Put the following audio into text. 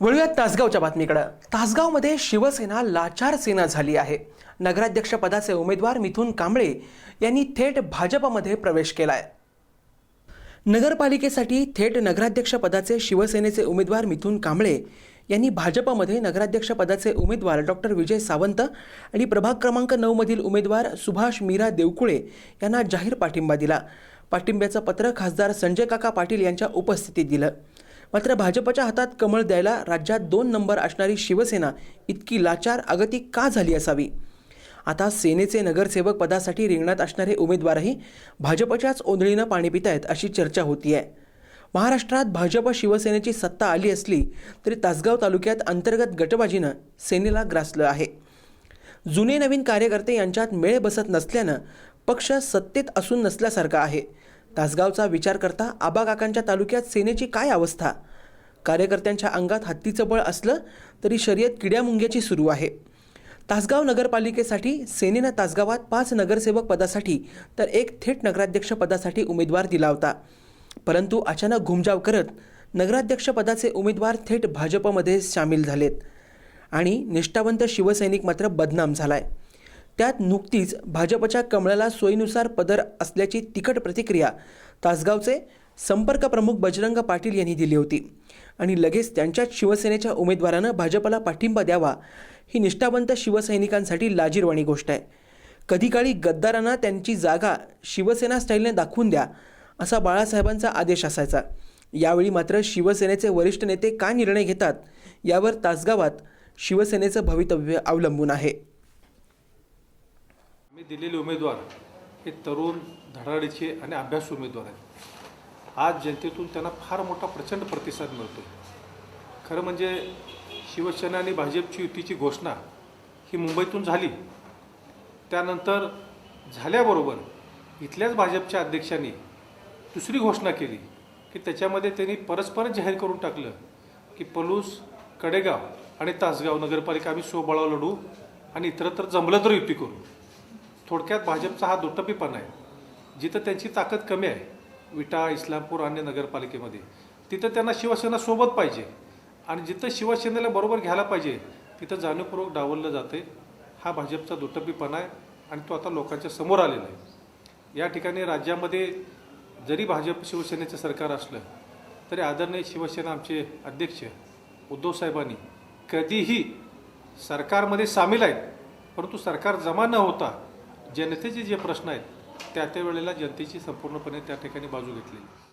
वळूयात तासगावच्या बातमीकडं. तासगावमध्ये शिवसेना लाचार सेना झाली आहे. नगराध्यक्षपदाचे उमेदवार मिथुन कांबळे यांनी थेट भाजपमध्ये प्रवेश केलाय. नगरपालिकेसाठी थेट नगराध्यक्षपदाचे शिवसेनेचे उमेदवार मिथुन कांबळे यांनी भाजपमध्ये नगराध्यक्षपदाचे उमेदवार डॉक्टर विजय सावंत आणि प्रभाग क्रमांक नऊमधील उमेदवार सुभाष मीरा देवकुळे यांना जाहीर पाठिंबा दिला. पाठिंब्याचं पत्र खासदार संजय काका पाटील यांच्या उपस्थितीत दिलं. मात्र भाजपच्या हातात कमळ द्यायला राज्यात दोन नंबर असणारी शिवसेना इतकी लाचार अगती का झाली असावी? आता सेनेचे नगरसेवक पदासाठी रिंगणात असणारे उमेदवारही भाजपच्याच ओंधळीनं पाणी पितायत अशी चर्चा होती आहे महाराष्ट्रात भाजप शिवसेनेची सत्ता आली असली तरी तासगाव तालुक्यात अंतर्गत गटबाजीनं सेनेला ग्रासलं आहे. जुने नवीन कार्यकर्ते यांच्यात मेळ बसत नसल्यानं पक्ष सत्तेत असून नसल्यासारखा आहे. तासगावचा विचार करता आबाकाकांच्या तालुक्यात सेनेची काय अवस्था? कार्यकर्त्यांच्या अंगात हत्तीचं बळ असलं तरी शर्यत किड्यामुंग्याची सुरू आहे. तासगाव नगरपालिकेसाठी सेनेनं तासगावात पाच नगरसेवक पदासाठी तर एक थेट नगराध्यक्ष पदासाठी उमेदवार दिला होता. परंतु अचानक घुमजाव करत नगराध्यक्ष पदाचे उमेदवार थेट भाजपमध्ये सामील झालेत. आणि निष्ठावंत शिवसैनिक मात्र बदनाम झालाय. त्यात नुकतीच भाजपच्या कमळाला सोयीनुसार पदर असल्याची तिखट प्रतिक्रिया तासगावचे संपर्क प्रमुख बजरंग पाटील यांनी दिली होती. आणि लगेच त्यांच्याच शिवसेनेच्या उमेदवारानं भाजपला पाठिंबा द्यावा ही निष्ठावंत शिवसैनिकांसाठी लाजीरवाणी गोष्ट आहे. कधी काळी गद्दारांना त्यांची जागा शिवसेना स्टाईलने दाखवून द्या असा बाळासाहेबांचा आदेश असायचा. यावेळी मात्र शिवसेनेचे वरिष्ठ नेते काय निर्णय घेतात यावर तासगावात शिवसेनेचं भवितव्य अवलंबून आहे. मी दिलेले उमेदवार हे तरुण धडाडीचे आणि अभ्यास उमेदवार आहेत. आज जनतेतून त्यांना फार मोठा प्रचंड प्रतिसाद मिळतो खरं म्हणजे शिवसेना आणि भाजपची युतीची घोषणा ही मुंबईतून झाली. त्यानंतर झाल्याबरोबर इथल्याच भाजपच्या अध्यक्षांनी दुसरी घोषणा केली की त्याच्यामध्ये त्यांनी परस्परच जाहीर करून टाकलं की पलूस कडेगाव आणि तासगाव नगरपालिका आम्ही स्वबळाव लढू आणि इतरत्र जमलं तर युती करू. थोडक्यात भाजपचा हा दुटप्पीपणा आहे. जिथं त्यांची ताकद कमी आहे विटा इस्लामपूर अन्य नगरपालिकेमध्ये तिथं त्यांना शिवसेना सोबत पाहिजे. आणि जिथं शिवसेनेला बरोबर घ्यायला पाहिजे तिथं जाणीवपूर्वक डावललं जाते हा भाजपचा दुटप्पीपणा आहे आणि तो आता लोकांच्या समोर आलेला आहे. या ठिकाणी राज्यामध्ये जरी भाजप शिवसेनेचं सरकार असलं तरी आदरणीय शिवसेना आमचे अध्यक्ष उद्धव साहेबांनी कधीही सरकारमध्ये सामील आहेत. परंतु सरकार जमा न होता जनतेचे जे प्रश्न आहेत त्या त्या वेळेला जनतेची संपूर्णपणे त्या ठिकाणी बाजू घेतलेली.